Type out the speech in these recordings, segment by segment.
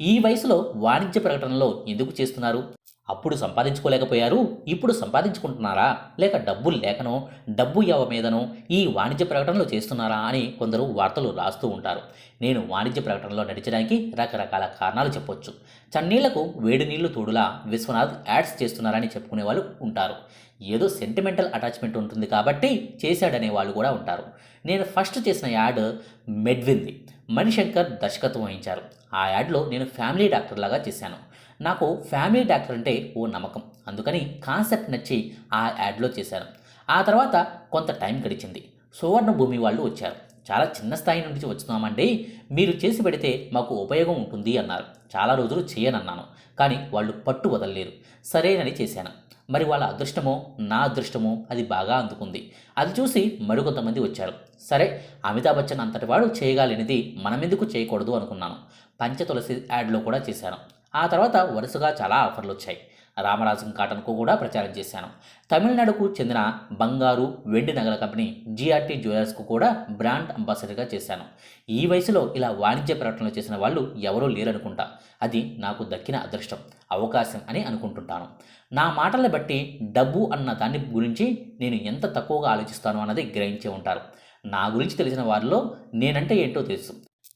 ఈ వయసులో వాణిజ్య ప్రకటనలో ఎందుకు చేస్తున్నారు? అప్పుడు సంపాదించుకోలేకపోయారు ఇప్పుడు సంపాదించుకుంటున్నారా? లేక డబ్బులు లేకనో డబ్బు ఎవ మీదనో ఈ వాణిజ్య ప్రకటనలు చేస్తున్నారా అని కొందరు వార్తలు రాస్తూ ఉంటారు. నేను వాణిజ్య ప్రకటనలో నడిచడానికి రకరకాల కారణాలు చెప్పొచ్చు. చన్నీళ్ళకు వేడి నీళ్ళు తోడులా విశ్వనాథ్ యాడ్స్ చేస్తున్నారని చెప్పుకునే వాళ్ళు ఉంటారు. ఏదో సెంటిమెంటల్ అటాచ్మెంట్ ఉంటుంది కాబట్టి చేశాడనే వాళ్ళు కూడా ఉంటారు. నేను ఫస్ట్ చేసిన యాడ్ మెడ్విన్ది. మణిశంకర్ దర్శకత్వం వహించారు. ఆ యాడ్లో నేను ఫ్యామిలీ డాక్టర్ లాగా చేశాను. నాకు ఫ్యామిలీ డాక్టర్ అంటే ఓ నమ్మకం. అందుకని కాన్సెప్ట్ నచ్చి ఆ యాడ్లో చేశాను. ఆ తర్వాత కొంత టైం గడిచింది. సువర్ణ భూమి వాళ్ళు వచ్చారు. చాలా చిన్న స్థాయి నుంచి వచ్చినామండి మీరు చేసి పెడితే మాకు ఉపయోగం ఉంటుంది అన్నారు. చాలా రోజులు చేయనన్నాను. కానీ వాళ్ళు పట్టు వదలలేరు. సరేనని చేశాను. మరి వాళ్ళ అదృష్టమో నా అదృష్టమో అది బాగా అందుకుంది. అది చూసి మరికొంతమంది వచ్చారు. సరే అమితాబ్ బచ్చన్ అంతటి వాడు చేయగలిగినది మనమెందుకు చేయకూడదు అనుకున్నాను. పంచతులసి యాడ్లో కూడా చేశాను. ఆ తర్వాత వరుసగా చాలా ఆఫర్లు వచ్చాయి. రామరాజన్ కాటన్కు కూడా ప్రచారం చేశాను. తమిళనాడుకు చెందిన బంగారు వెండి నగల కంపెనీ జిఆర్టీ జ్యువెలర్స్కు కూడా బ్రాండ్ అంబాసిడర్గా చేశాను. ఈ వయసులో ఇలా వాణిజ్య ప్రకటనలు చేసిన వాళ్ళు ఎవరూ లేరనుకుంటా. అది నాకు దక్కిన అదృష్టం అవకాశం అని అనుకుంటుంటాను. నా మాటలను బట్టి డబ్బు అన్న దాని గురించి నేను ఎంత తక్కువగా ఆలోచిస్తాను అన్నది గ్రహించే ఉంటారు. నా గురించి తెలిసిన వారిలో నేనంటే ఏంటో తెలుసు.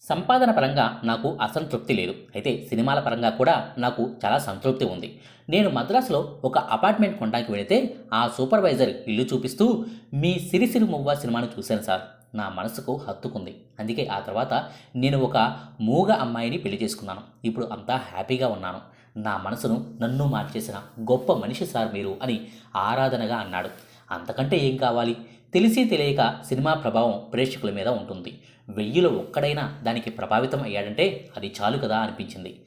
సంపాదన పరంగా నాకు అసంతృప్తి లేదు. అయితే సినిమాల పరంగా కూడా నాకు చాలా సంతృప్తి ఉంది. నేను మద్రాసులో ఒక అపార్ట్మెంట్ కొనడానికి వెళితే ఆ సూపర్వైజర్ ఇల్లు చూపిస్తూ మీ సిరిసిరి మువ్వ సినిమాను చూశాను సార్. నా మనసుకు హత్తుకుంది. అందుకే ఆ తర్వాత నేను ఒక మూగ అమ్మాయిని పెళ్ళి చేసుకున్నాను. ఇప్పుడు అంతా హ్యాపీగా ఉన్నాను. నా మనసును నన్ను మార్చేసిన గొప్ప మనిషి సార్ మీరు అని ఆరాధనగా అన్నాడు. అంతకంటే ఏం కావాలి? తెలిసి తెలియక సినిమా ప్రభావం ప్రేక్షకుల మీద ఉంటుంది. వెయ్యిలో ఒక్కడైనా దానికి ప్రభావితం అయ్యాడంటే అది చాలు కదా అనిపించింది.